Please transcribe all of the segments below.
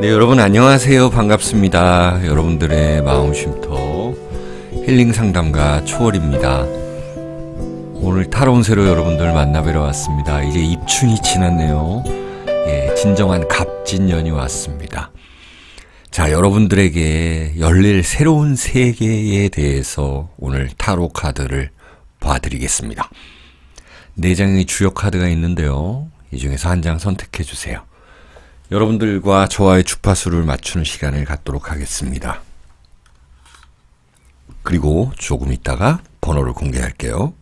네, 여러분 안녕하세요. 반갑습니다. 여러분들의 마음 쉼터 힐링 상담가 초월입니다. 오늘 타로운 새로 여러분들 만나뵈러 왔습니다. 이제 입춘이 지났네요. 예, 진정한 갑진년이 왔습니다. 자, 여러분들에게 열릴 새로운 세계에 대해서 오늘 타로 카드를 봐드리겠습니다. 네 장의 주요 카드가 있는데요. 이 중에서 한 장 선택해 주세요. 여러분들과 저와의 주파수를 맞추는 시간을 갖도록 하겠습니다. 그리고 조금 있다가 번호를 공개할게요.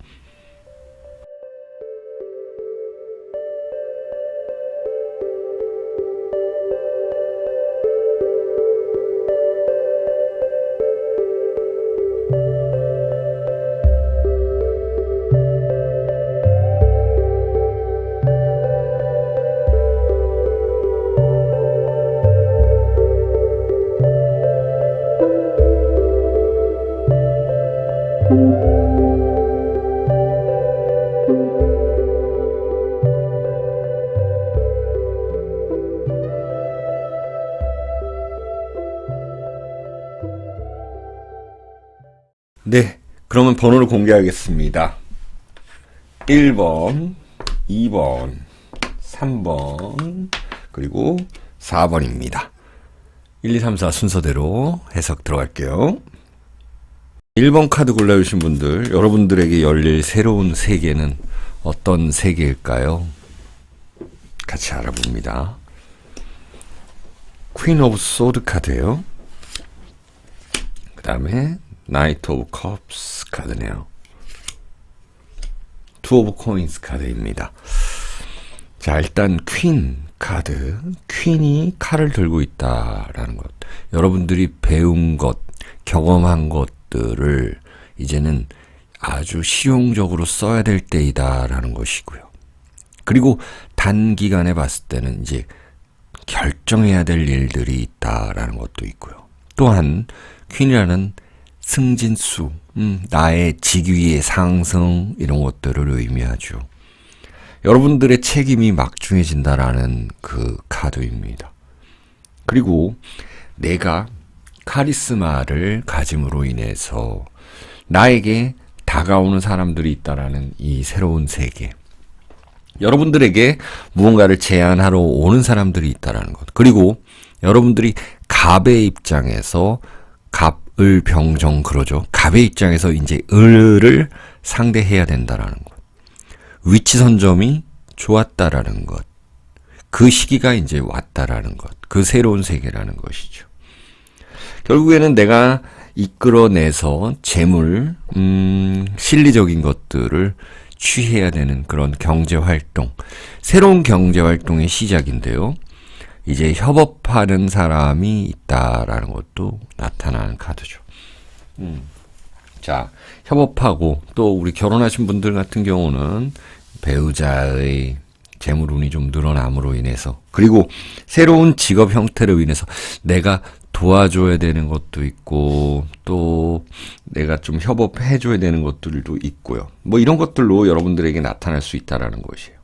그러면 번호를 공개하겠습니다. 1번, 2번, 3번, 그리고 4번입니다. 1, 2, 3, 4 순서대로 해석 들어갈게요. 1번 카드 골라주신 분들, 여러분들에게 열릴 새로운 세계는 어떤 세계일까요? 같이 알아봅니다. 퀸 오브 소드 카드예요. 그 다음에 나이트 오브 컵스 카드네요. 투 오브 코인스 카드입니다. 자, 일단 퀸 카드. 퀸이 칼을 들고 있다라는 것. 여러분들이 배운 것, 경험한 것들을 이제는 아주 실용적으로 써야 될 때이다라는 것이고요. 그리고 단기간에 봤을 때는 이제 결정해야 될 일들이 있다라는 것도 있고요. 또한 퀸이라는 승진수, 음, 나의 직위의 상승 이런 것들을 의미하죠. 여러분들의 책임이 막중해진다라는 그 카드입니다. 그리고 내가 카리스마를 가짐으로 인해서 나에게 다가오는 사람들이 있다라는 이 새로운 세계. 여러분들에게 무언가를 제안하러 오는 사람들이 있다라는 것. 그리고 여러분들이 갑의 입장에서 갑 을 병 정 그러죠. 갑의 입장에서 이제 을을 상대해야 된다라는 것. 위치 선점이 좋았다라는 것. 그 시기가 이제 왔다라는 것. 그 새로운 세계라는 것이죠. 결국에는 내가 이끌어내서 재물, 음, 실리적인 것들을 취해야 되는 그런 경제 활동, 새로운 경제 활동의 시작인데요. 이제 협업하는 사람이 있다라는 것도 나타나는 카드죠. 음. 자, 협업하고 또 우리 결혼하신 분들 같은 경우는 배우자의 재물 운이 좀 늘어남으로 인해서 그리고 새로운 직업 형태로 인해서 내가 도와줘야 되는 것도 있고 또 내가 좀 협업해 줘야 되는 것들도 있고요. 뭐 이런 것들로 여러분들에게 나타날 수 있다라는 것이에요.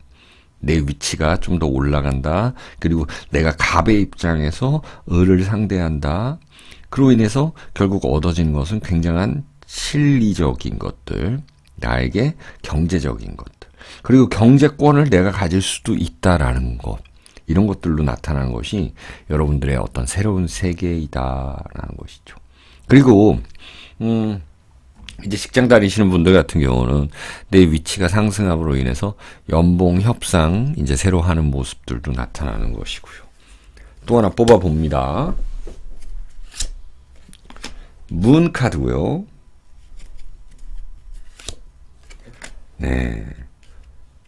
내 위치가 좀 더 올라간다. 그리고 내가 갑의 입장에서 을을 상대한다. 그로 인해서 결국 얻어지는 것은 굉장한 실리적인 것들, 나에게 경제적인 것들, 그리고 경제권을 내가 가질 수도 있다라는 것. 이런 것들로 나타나는 것이 여러분들의 어떤 새로운 세계이다라는 것이죠. 그리고 음 이제 직장 다니시는 분들 같은 경우는 내 위치가 상승함으로 인해서 연봉 협상 이제 새로 하는 모습들도 나타나는 것이고요. 또 하나 뽑아 봅니다. 문 카드고요. 네.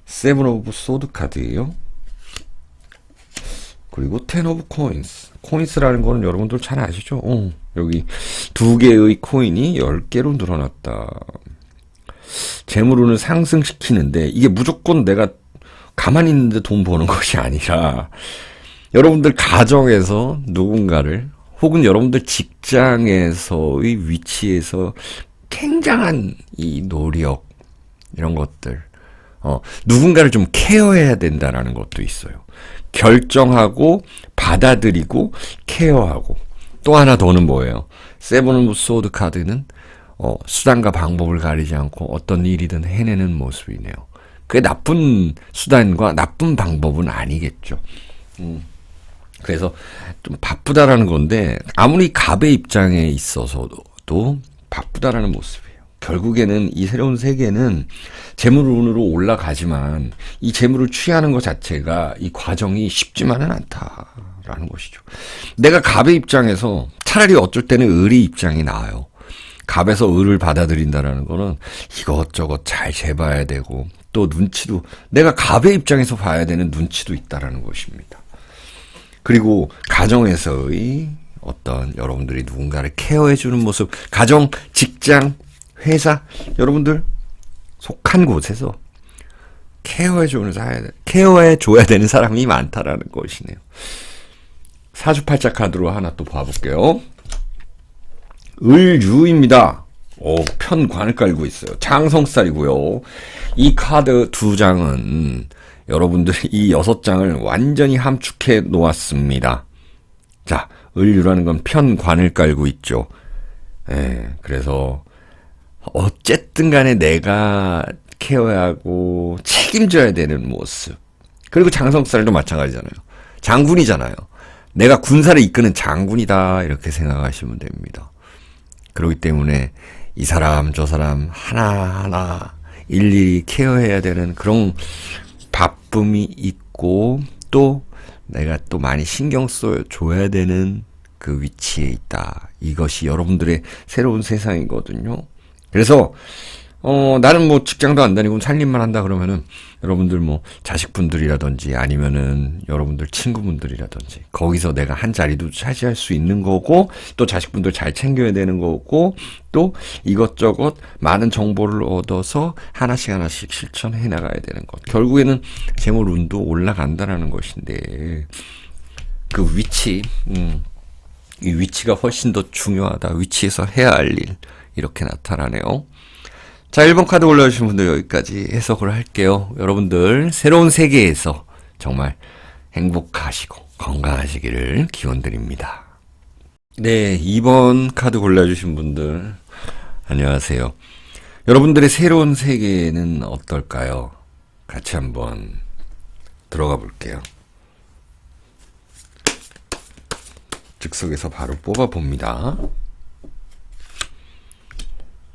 세븐 오브 소드 카드예요. 그리고 텐 오브 코인스. 코인스라는 거는 여러분들 잘 아시죠? 어, 여기 두 개의 코인이 10개로 늘어났다. 재물운을 상승시키는데 이게 무조건 내가 가만히 있는데 돈 버는 것이 아니라 여러분들 가정에서 누군가를 혹은 여러분들 직장에서의 위치에서 굉장한 이 노력 이런 것들 어, 누군가를 좀 케어해야 된다라는 것도 있어요. 결정하고 받아들이고 케어하고 또 하나 더는 뭐예요? 세븐 오브 소드 카드는 어, 수단과 방법을 가리지 않고 어떤 일이든 해내는 모습이네요. 그게 나쁜 수단과 나쁜 방법은 아니겠죠. 음. 그래서 좀 바쁘다라는 건데 아무리 갑의 입장에 있어서도 바쁘다라는 모습이에요. 결국에는 이 새로운 세계는 재물운으로 올라가지만 이 재물을 취하는 것 자체가 이 과정이 쉽지만은 않다 라는 것이죠. 내가 갑의 입장에서 차라리 어쩔 때는 을의 입장이 나아요. 갑에서 을을 받아들인다라는 거는 이것저것 잘 재봐야 되고 또 눈치도 내가 갑의 입장에서 봐야 되는 눈치도 있다라는 것입니다. 그리고 가정에서의 어떤 여러분들이 누군가를 케어해 주는 모습, 가정, 직장, 회사, 여러분들 속한 곳에서 케어해 주는 사람, 케어해 줘야 되는 사람이 많다라는 것이네요. 사주팔자 카드로 하나 또 봐볼게요. 을유입니다. 오, 편관을 깔고 있어요. 장성살이고요. 이 카드 두 장은 여러분들이 이 여섯 장을 완전히 함축해 놓았습니다. 자, 을유라는 건 편관을 깔고 있죠. 예, 그래서 어쨌든 간에 내가 케어하고 책임져야 되는 모습. 그리고 장성살도 마찬가지잖아요. 장군이잖아요. 내가 군사를 이끄는 장군이다. 이렇게 생각하시면 됩니다. 그렇기 때문에 이 사람, 저 사람 하나하나 일일이 케어해야 되는 그런 바쁨이 있고 또 내가 또 많이 신경 써 줘야 되는 그 위치에 있다. 이것이 여러분들의 새로운 세상이거든요. 그래서 어 나는 뭐 직장도 안 다니고 살림만 한다 그러면은 여러분들 뭐 자식분들이라든지 아니면은 여러분들 친구분들이라든지 거기서 내가 한 자리도 차지할 수 있는 거고 또 자식분들 잘 챙겨야 되는 거고 또 이것저것 많은 정보를 얻어서 하나씩 하나씩 실천해 나가야 되는 것 결국에는 재물 운도 올라간다라는 것인데 그 위치 음, 이 위치가 훨씬 더 중요하다 위치에서 해야 할 일 이렇게 나타나네요. 자, 1번 카드 올려주신 분들 여기까지 해석을 할게요. 여러분들, 새로운 세계에서 정말 행복하시고 건강하시기를 기원 드립니다. 네, 2번 카드 골라주신 분들, 안녕하세요. 여러분들의 새로운 세계는 어떨까요? 같이 한번 들어가 볼게요. 즉석에서 바로 뽑아 봅니다.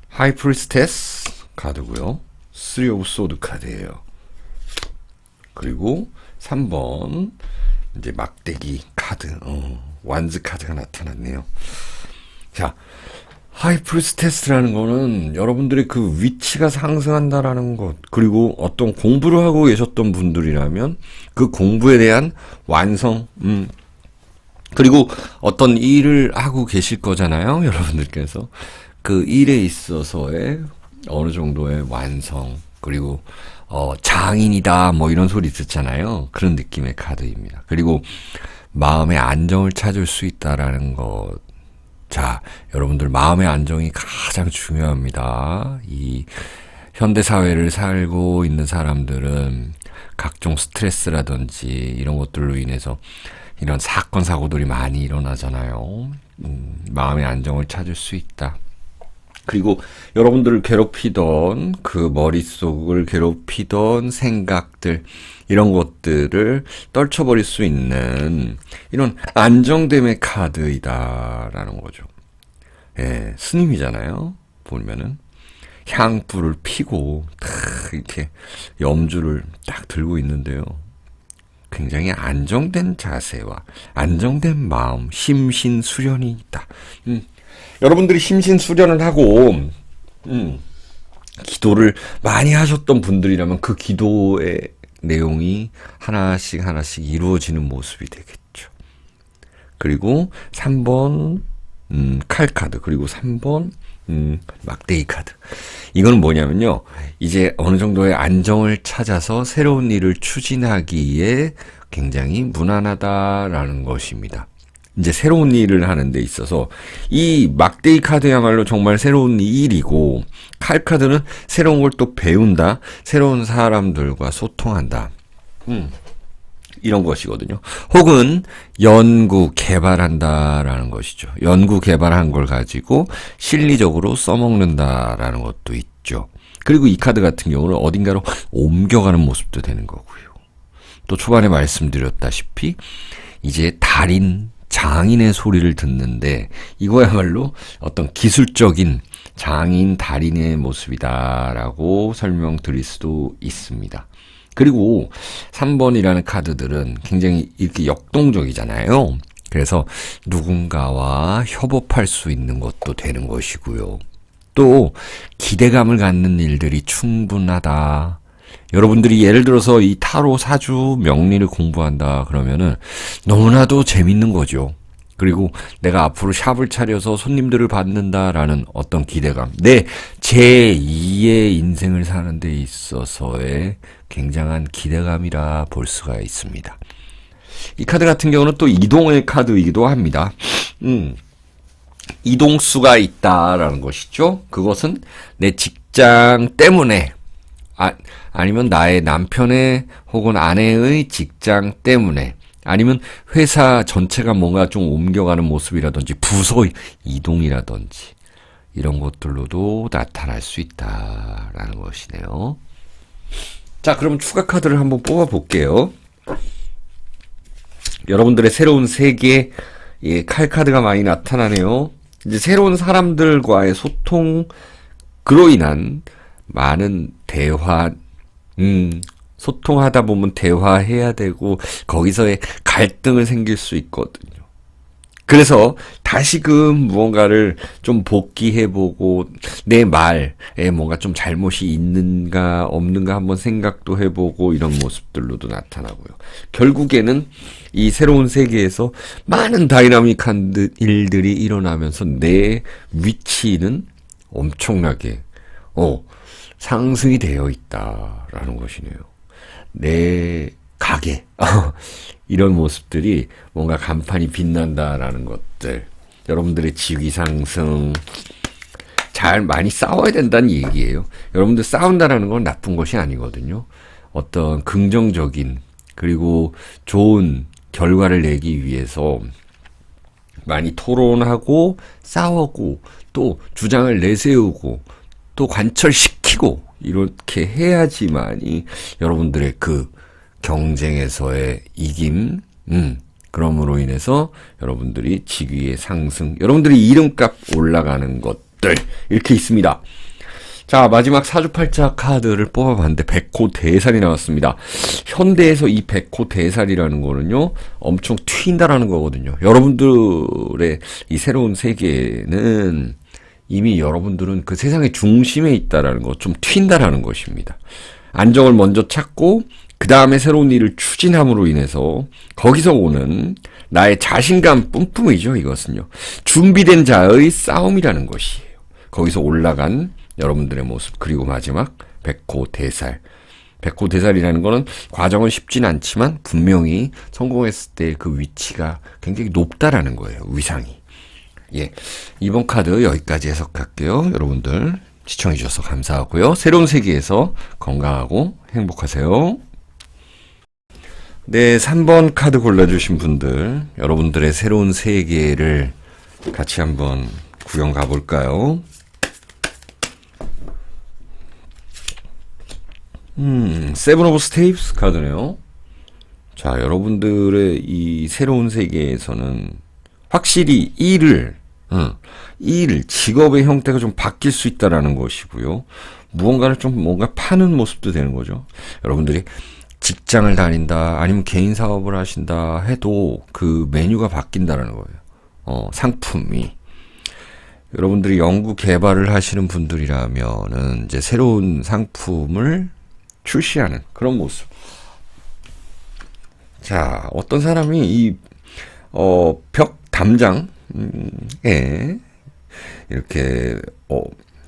하이프리스테스 카드고요. 3 오브 소드 카드예요. 그리고 3번 이제 막대기 카드 어, 완즈 카드가 나타났네요. 자, 하이프리스테스라는 거는 여러분들의 그 위치가 상승한다라는 것, 그리고 어떤 공부를 하고 계셨던 분들이라면 그 공부에 대한 완성, 음, 그리고 어떤 일을 하고 계실 거잖아요, 여러분들께서. 그 일에 있어서의 어느 정도의 완성 그리고 어 장인이다 뭐 이런 소리 듣잖아요. 그런 느낌의 카드입니다. 그리고 마음의 안정을 찾을 수 있다라는 것. 자, 여러분들 마음의 안정이 가장 중요합니다. 이 현대 사회를 살고 있는 사람들은 각종 스트레스라든지 이런 것들로 인해서 이런 사건 사고들이 많이 일어나잖아요. 음, 마음의 안정을 찾을 수 있다. 그리고 여러분들을 괴롭히던 그 머릿속을 괴롭히던 생각들, 이런 것들을 떨쳐버릴 수 있는 이런 안정됨의 카드이다라는 거죠. 예, 스님이잖아요. 보면은. 향불을 피고, 탁, 이렇게 염주를 딱 들고 있는데요. 굉장히 안정된 자세와 안정된 마음, 심신 수련이 있다. 음, 여러분들이 심신수련을 하고 음, 기도를 많이 하셨던 분들이라면 그 기도의 내용이 하나씩 하나씩 이루어지는 모습이 되겠죠. 그리고 3번 음, 칼 카드 그리고 3번 음, 막대기 카드. 이거는 뭐냐면요. 이제 어느 정도의 안정을 찾아서 새로운 일을 추진하기에 굉장히 무난하다라는 것입니다. 이제 새로운 일을 하는 데 있어서 이 막대기 카드야말로 정말 새로운 일이고 칼 카드는 새로운 걸 또 배운다. 새로운 사람들과 소통한다. 음. 이런 것이거든요. 혹은 연구 개발한다라는 것이죠. 연구 개발한 걸 가지고 실리적으로 써먹는다라는 것도 있죠. 그리고 이 카드 같은 경우는 어딘가로 옮겨가는 모습도 되는 거고요. 또 초반에 말씀드렸다시피 이제 달인 장인의 소리를 듣는데 이거야말로 어떤 기술적인 장인 달인의 모습이다라고 설명드릴 수도 있습니다. 그리고 3번이라는 카드들은 굉장히 이렇게 역동적이잖아요. 그래서 누군가와 협업할 수 있는 것도 되는 것이고요. 또 기대감을 갖는 일들이 충분하다. 여러분들이 예를 들어서 이 타로 사주 명리를 공부한다 그러면은 너무나도 재밌는 거죠. 그리고 내가 앞으로 샵을 차려서 손님들을 받는다라는 어떤 기대감. 내 제2의 인생을 사는 데 있어서의 굉장한 기대감이라 볼 수가 있습니다. 이 카드 같은 경우는 또 이동의 카드이기도 합니다. 음. 이동수가 있다라는 것이죠. 그것은 내 직장 때문에 아, 아니면 나의 남편의 혹은 아내의 직장 때문에 아니면 회사 전체가 뭔가 좀 옮겨가는 모습이라든지 부서 이동이라든지 이런 것들로도 나타날 수 있다라는 것이네요. 자, 그럼 추가 카드를 한번 뽑아 볼게요. 여러분들의 새로운 세계 예, 칼 카드가 많이 나타나네요. 이제 새로운 사람들과의 소통 그로 인한 많은 대화 음 소통하다 보면 대화해야 되고 거기서의 갈등을 생길 수 있거든요. 그래서 다시금 무언가를 좀 복귀해보고 내 말에 뭔가 좀 잘못이 있는가 없는가 한번 생각도 해보고 이런 모습들로도 나타나고요. 결국에는 이 새로운 세계에서 많은 다이나믹한 일들이 일어나면서 내 위치는 엄청나게 어 상승이 되어 있다라는 것이네요. 내 가게 이런 모습들이 뭔가 간판이 빛난다라는 것들 여러분들의 지위 상승 잘 많이 싸워야 된다는 얘기예요. 여러분들 싸운다라는 건 나쁜 것이 아니거든요. 어떤 긍정적인 그리고 좋은 결과를 내기 위해서 많이 토론하고 싸우고 또 주장을 내세우고 또 관철시키고 이렇게 해야지만이 여러분들의 그 경쟁에서의 이김, 음, 그럼으로 인해서 여러분들이 직위의 상승, 여러분들이 이름값 올라가는 것들, 이렇게 있습니다. 자, 마지막 사주팔자 카드를 뽑아봤는데, 백호 대살이 나왔습니다. 현대에서 이 백호 대살이라는 거는요, 엄청 튄다라는 거거든요. 여러분들의 이 새로운 세계는 이미 여러분들은 그 세상의 중심에 있다라는 것, 좀 튄다라는 것입니다. 안정을 먼저 찾고 그 다음에 새로운 일을 추진함으로 인해서 거기서 오는 나의 자신감 뿜뿜이죠, 이것은요. 준비된 자의 싸움이라는 것이에요. 거기서 올라간 여러분들의 모습, 그리고 마지막 백호 대살. 백호 대살이라는 거는 과정은 쉽진 않지만 분명히 성공했을 때 그 위치가 굉장히 높다라는 거예요, 위상이. 예. 이번 카드 여기까지 해석할게요. 여러분들 시청해주셔서 감사하고요. 새로운 세계에서 건강하고 행복하세요. 네, 3번 카드 골라주신 분들, 여러분들의 새로운 세계를 같이 한번 구경 가볼까요? 음, 세븐 오브 스테이프스 카드네요. 자, 여러분들의 이 새로운 세계에서는 확실히 일을, 응, 일, 직업의 형태가 좀 바뀔 수 있다라는 것이고요. 무언가를 좀 뭔가 파는 모습도 되는 거죠. 여러분들이 직장을 다닌다, 아니면 개인 사업을 하신다 해도 그 메뉴가 바뀐다라는 거예요. 어, 상품이. 여러분들이 연구 개발을 하시는 분들이라면은 이제 새로운 상품을 출시하는 그런 모습. 자, 어떤 사람이 이, 어, 벽 담장 에 이렇게, 어,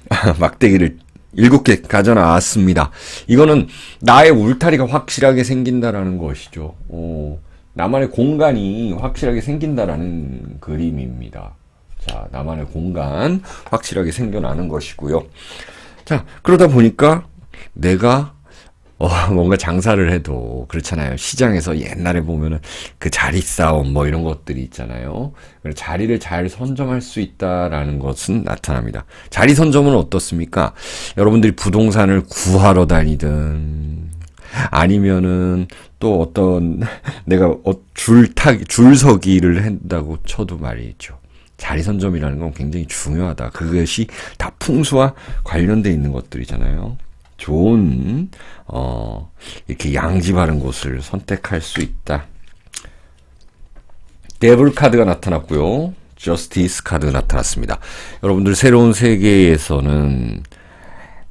막대기를 일곱 개 가져 나왔습니다. 이거는 나의 울타리가 확실하게 생긴다라는 것이죠. 어, 나만의 공간이 확실하게 생긴다라는 그림입니다. 자, 나만의 공간 확실하게 생겨나는 것이고요. 자, 그러다 보니까 내가 어, 뭔가 장사를 해도 그렇잖아요. 시장에서 옛날에 보면은 그 자리 싸움 뭐 이런 것들이 있잖아요. 자리를 잘 선점할 수 있다라는 것은 나타납니다. 자리 선점은 어떻습니까? 여러분들이 부동산을 구하러 다니든 아니면은 또 어떤 내가 어, 줄타기 줄서기를 한다고 쳐도 말이죠. 자리 선점이라는 건 굉장히 중요하다. 그것이 다 풍수와 관련돼 있는 것들이잖아요. 좋은 어 이렇게 양지 바른 곳을 선택할 수 있다. 데블 카드가 나타났고요. 저스티스 카드 나타났습니다. 여러분들 새로운 세계에서는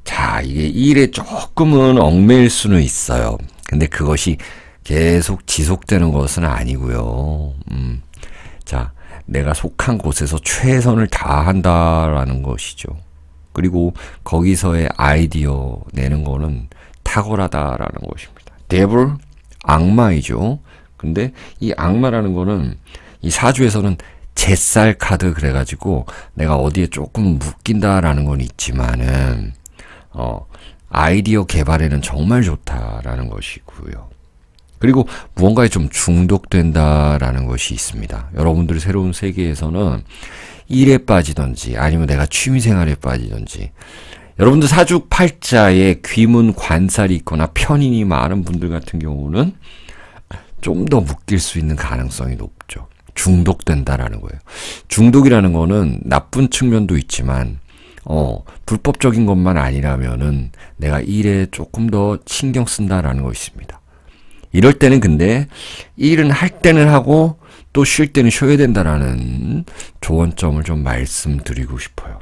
자, 이게 일에 조금은 얽매일 수는 있어요. 근데 그것이 계속 지속되는 것은 아니고요. 음. 자, 내가 속한 곳에서 최선을 다한다라는 것이죠. 그리고 거기서의 아이디어 내는 거는 탁월하다라는 것입니다. 데블 악마이죠. 근데 이 악마라는 거는 이 사주에서는 잿살 카드 그래가지고 내가 어디에 조금 묶인다라는 건 있지만은 어 아이디어 개발에는 정말 좋다라는 것이고요. 그리고 무언가에 좀 중독된다라는 것이 있습니다. 여러분들이 새로운 세계에서는 일에 빠지든지 아니면 내가 취미생활에 빠지든지 여러분들 사주팔자에 귀문 관살이 있거나 편인이 많은 분들 같은 경우는 좀 더 묶일 수 있는 가능성이 높죠. 중독된다라는 거예요. 중독이라는 거는 나쁜 측면도 있지만 어, 불법적인 것만 아니라면은 내가 일에 조금 더 신경 쓴다라는 것입니다. 이럴 때는 근데 일은 할 때는 하고 또 쉴 때는 쉬어야 된다라는 조언점을 좀 말씀드리고 싶어요.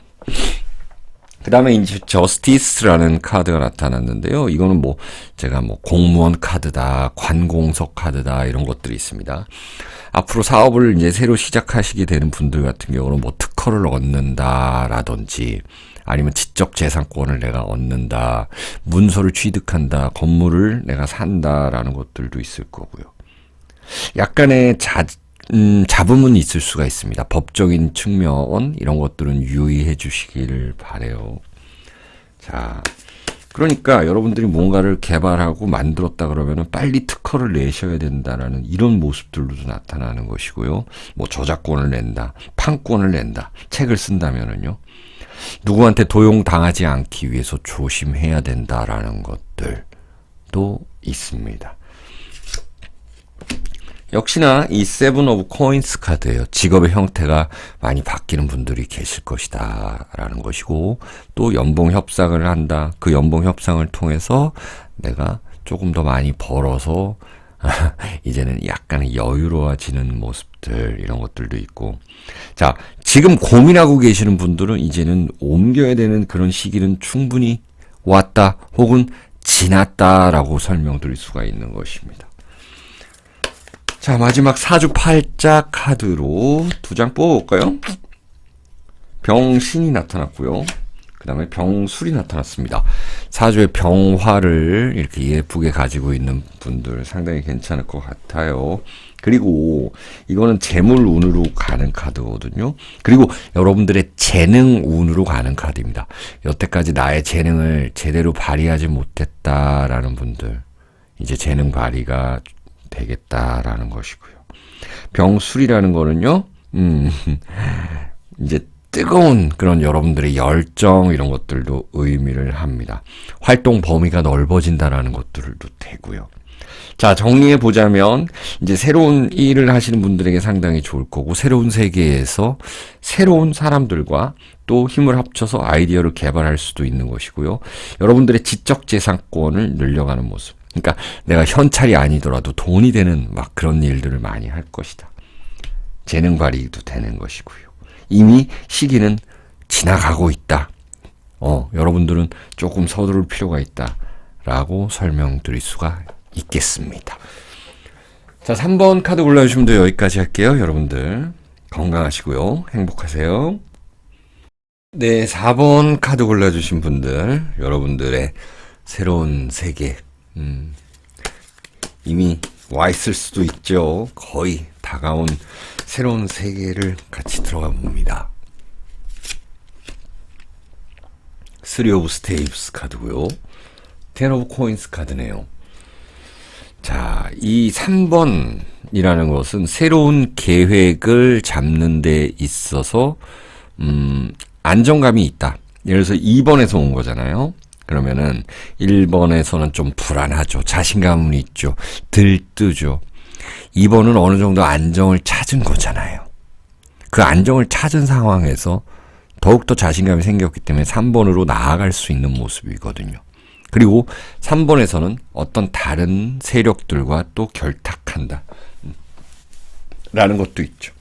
그 다음에 이제 저스티스라는 카드가 나타났는데요. 이거는 뭐 제가 뭐 공무원 카드다, 관공서 카드다 이런 것들이 있습니다. 앞으로 사업을 이제 새로 시작하시게 되는 분들 같은 경우는 뭐 특허를 얻는다라든지 아니면 지적 재산권을 내가 얻는다, 문서를 취득한다, 건물을 내가 산다라는 것들도 있을 거고요. 약간의 자, 음, 잡음은 있을 수가 있습니다. 법적인 측면 이런 것들은 유의해 주시기를 바래요. 자, 그러니까 여러분들이 뭔가를 개발하고 만들었다 그러면은 빨리 특허를 내셔야 된다라는 이런 모습들로도 나타나는 것이고요. 뭐 저작권을 낸다, 판권을 낸다, 책을 쓴다면은요. 누구한테 도용당하지 않기 위해서 조심해야 된다라는 것들도 있습니다. 역시나 이 세븐 오브 코인스 카드예요. 직업의 형태가 많이 바뀌는 분들이 계실 것이다 라는 것이고 또 연봉 협상을 한다. 그 연봉 협상을 통해서 내가 조금 더 많이 벌어서 이제는 약간 여유로워지는 모습들 이런 것들도 있고 자 지금 고민하고 계시는 분들은 이제는 옮겨야 되는 그런 시기는 충분히 왔다 혹은 지났다라고 설명드릴 수가 있는 것입니다. 자, 마지막 사주 팔자 카드로 두 장 뽑아볼까요? 병신이 나타났고요. 그 다음에 병술이 나타났습니다. 사주의 병화를 이렇게 예쁘게 가지고 있는 분들 상당히 괜찮을 것 같아요. 그리고 이거는 재물 운으로 가는 카드거든요. 그리고 여러분들의 재능 운으로 가는 카드입니다. 여태까지 나의 재능을 제대로 발휘하지 못했다라는 분들, 이제 재능 발휘가 되겠다라는 것이고요. 병술이라는 거는요, 음, 이제 뜨거운 그런 여러분들의 열정 이런 것들도 의미를 합니다. 활동 범위가 넓어진다라는 것들도 되고요. 자, 정리해 보자면 이제 새로운 일을 하시는 분들에게 상당히 좋을 거고 새로운 세계에서 새로운 사람들과 또 힘을 합쳐서 아이디어를 개발할 수도 있는 것이고요. 여러분들의 지적 재산권을 늘려가는 모습. 그러니까 내가 현찰이 아니더라도 돈이 되는 막 그런 일들을 많이 할 것이다. 재능 발휘도 되는 것이고요. 이미 시기는 지나가고 있다. 어, 여러분들은 조금 서두를 필요가 있다. 라고 설명드릴 수가 있겠습니다. 자, 3번 카드 골라주시면 돼요. 여기까지 할게요. 여러분들 건강하시고요. 행복하세요. 네, 4번 카드 골라주신 분들, 여러분들의 새로운 세계, 음, 이미 와 있을 수도 있죠. 거의 다가온 새로운 세계를 같이 들어가 봅니다. 쓰리 오브 스테이프스 카드고요. 텐 오브 코인스 카드네요. 자, 이 3번이라는 것은 새로운 계획을 잡는 데 있어서 음, 안정감이 있다. 예를 들어서 2번에서 온 거잖아요. 그러면은 1번에서는 좀 불안하죠. 자신감은 있죠. 들뜨죠. 2번은 어느 정도 안정을 찾은 거잖아요. 그 안정을 찾은 상황에서 더욱더 자신감이 생겼기 때문에 3번으로 나아갈 수 있는 모습이거든요. 그리고 3번에서는 어떤 다른 세력들과 또 결탁한다. 라는 것도 있죠.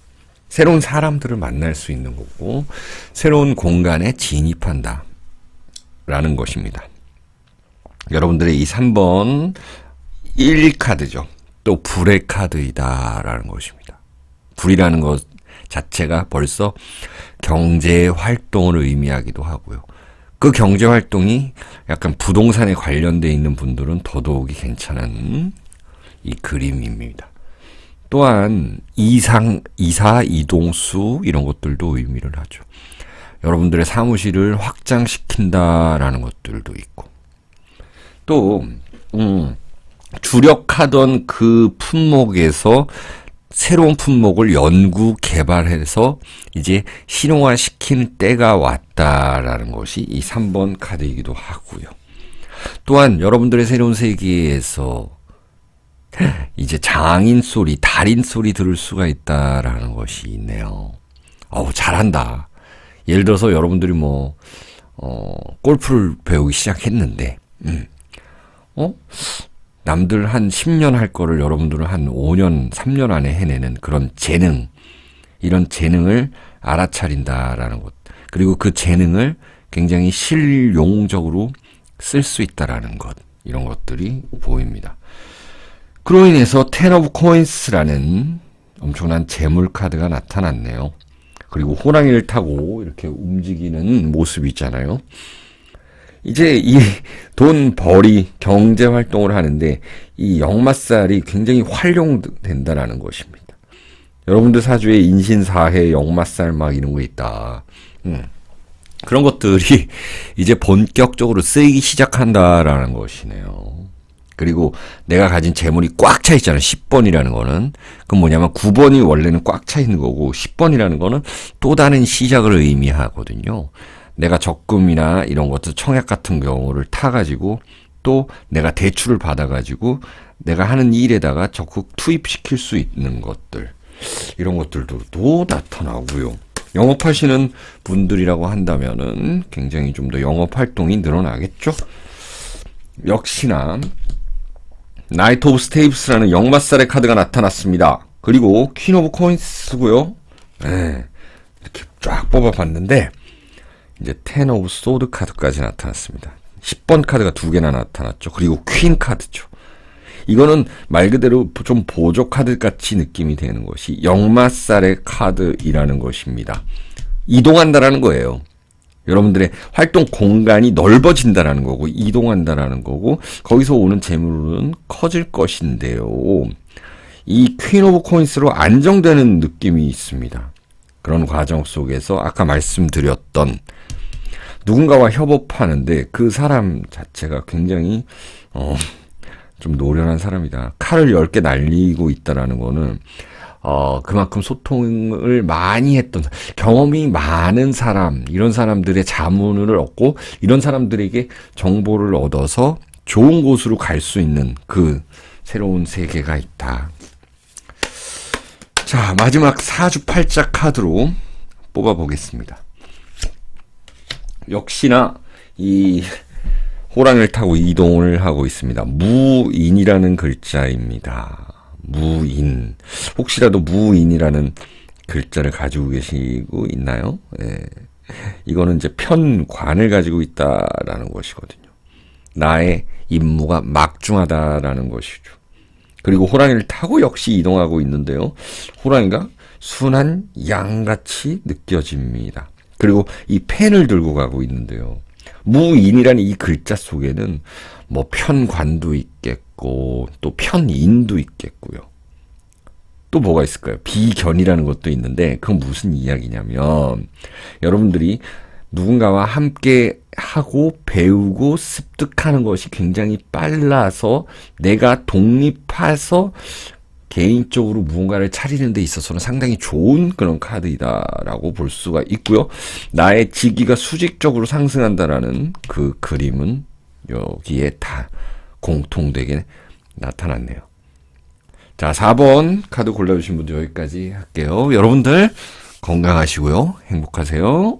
새로운 사람들을 만날 수 있는 거고, 새로운 공간에 진입한다. 라는 것입니다. 여러분들의 이 3번 1카드죠. 또 불의 카드이다. 라는 것입니다. 불이라는 것 자체가 벌써 경제 활동을 의미하기도 하고요. 그 경제 활동이 약간 부동산에 관련돼 있는 분들은 더더욱이 괜찮은 이 그림입니다. 또한 이상, 이사, 이동수 이런 것들도 의미를 하죠. 여러분들의 사무실을 확장시킨다라는 것들도 있고 또 음, 주력하던 그 품목에서 새로운 품목을 연구 개발해서 이제 실용화시키는 때가 왔다라는 것이 이 3번 카드이기도 하고요. 또한 여러분들의 새로운 세계에서 이제 장인 소리, 달인 소리 들을 수가 있다라는 것이 있네요. 어우, 잘한다. 예를 들어서 여러분들이 뭐, 어, 골프를 배우기 시작했는데, 음, 어? 남들 한 10년 할 거를 여러분들은 한 5년, 3년 안에 해내는 그런 재능, 이런 재능을 알아차린다라는 것. 그리고 그 재능을 굉장히 실용적으로 쓸 수 있다라는 것. 이런 것들이 보입니다. 그로 인해서 텐 오브 코인스라는 엄청난 재물 카드가 나타났네요. 그리고 호랑이를 타고 이렇게 움직이는 모습이 있잖아요. 이제 이 돈 벌이 경제 활동을 하는데 이 역마살이 굉장히 활용된다라는 것입니다. 여러분들 사주에 인신사해 역마살 막 이런 거 있다. 음. 그런 것들이 이제 본격적으로 쓰이기 시작한다라는 것이네요. 그리고 내가 가진 재물이 꽉 차 있잖아요. 10번이라는 거는. 그건 뭐냐면 9번이 원래는 꽉 차 있는 거고 10번이라는 거는 또 다른 시작을 의미하거든요. 내가 적금이나 이런 것들 청약 같은 경우를 타가지고 또 내가 대출을 받아가지고 내가 하는 일에다가 적극 투입시킬 수 있는 것들 이런 것들도 또 나타나고요. 영업하시는 분들이라고 한다면은 굉장히 좀 더 영업 활동이 늘어나겠죠. 역시나 나이트 오브 스테이프스라는 역마살의 카드가 나타났습니다. 그리고 퀸 오브 코인스고요. 네, 이렇게 쫙 뽑아봤는데 이제 텐 오브 소드 카드까지 나타났습니다. 10번 카드가 두 개나 나타났죠. 그리고 퀸 카드죠. 이거는 말 그대로 좀 보조 카드 같이 느낌이 되는 것이 역마살의 카드이라는 것입니다. 이동한다라는 거예요. 여러분들의 활동 공간이 넓어진다라는 거고 이동한다라는 거고 거기서 오는 재물은 커질 것인데요. 이 퀸 오브 코인스로 안정되는 느낌이 있습니다. 그런 과정 속에서 아까 말씀드렸던 누군가와 협업하는데 그 사람 자체가 굉장히 어, 좀 노련한 사람이다. 칼을 10개 날리고 있다라는 거는 어, 그만큼 소통을 많이 했던, 경험이 많은 사람, 이런 사람들의 자문을 얻고, 이런 사람들에게 정보를 얻어서 좋은 곳으로 갈 수 있는 그 새로운 세계가 있다. 자, 마지막 사주팔자 카드로 뽑아보겠습니다. 역시나 이 호랑이를 타고 이동을 하고 있습니다. 무인이라는 글자입니다. 무인. 혹시라도 무인이라는 글자를 가지고 계시고 있나요? 예. 이거는 이제 편관을 가지고 있다라는 것이거든요. 나의 임무가 막중하다라는 것이죠. 그리고 호랑이를 타고 역시 이동하고 있는데요. 호랑이가 순한 양같이 느껴집니다. 그리고 이 펜을 들고 가고 있는데요. 무인이라는 이 글자 속에는 뭐 편관도 있겠고, 있겠고, 또 편인도 있겠고요. 또 뭐가 있을까요? 비견이라는 것도 있는데, 그건 무슨 이야기냐면, 여러분들이 누군가와 함께 하고 배우고 습득하는 것이 굉장히 빨라서 내가 독립해서 개인적으로 무언가를 차리는 데 있어서는 상당히 좋은 그런 카드이다라고 볼 수가 있고요. 나의 직위가 수직적으로 상승한다라는 그 그림은 여기에 다 공통되게 나타났네요. 자, 4번 카드 골라주신 분들 여기까지 할게요. 여러분들 건강하시고요. 행복하세요.